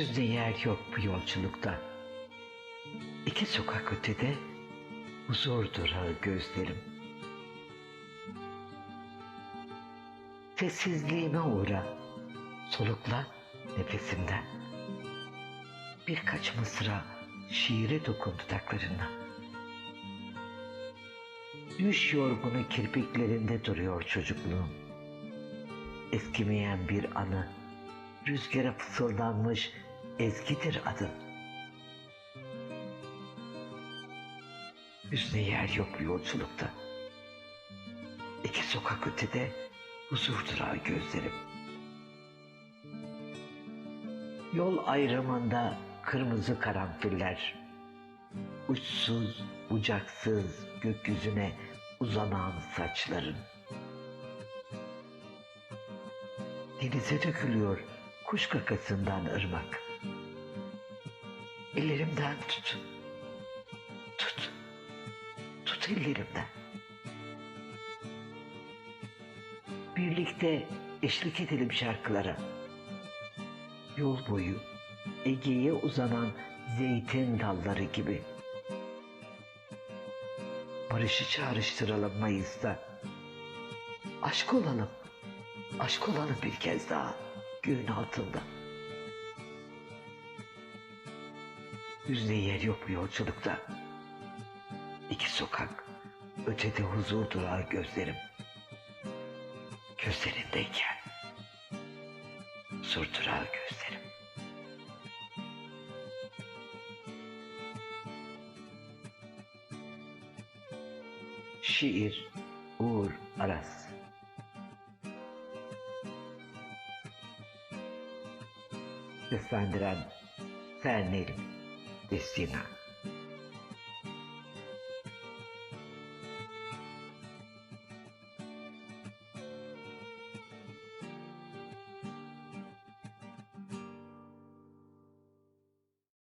Hüzne yer yok bu yolculukta. İki sokak ötede huzur durağı gözlerim. Sessizliğime uğra, solukla nefesimden. Birkaç mısra şiire dokun dudaklarına. Düş yorgunu kirpiklerinde duruyor çocukluğum. Eskimeyen bir anı, rüzgara fısıldanmış ezgidir adın. Hüsne yer yok yolculukta. İki sokak ötede huzur durağı gözlerim. Yol ayrımında kırmızı karanfiller. Uçsuz, bucaksız gökyüzüne uzanan saçların. Denize dökülüyor kuş kakasından ırmak. Ellerimden tut. Tut. Tut ellerimden. Birlikte eşlik edelim şarkılara. Yol boyu Ege'ye uzanan zeytin dalları gibi. Barışı çağrıştıralım Mayıs'ta. Aşk olalım. Aşk olalım bir kez daha göğün altında. Yüzde yer yok bu yolculukta. İki sokak, ötede huzur durağı gözlerim. Gözlerindeyken huzur durağı gözlerim. Şiir Uğur Aras Seslendiren de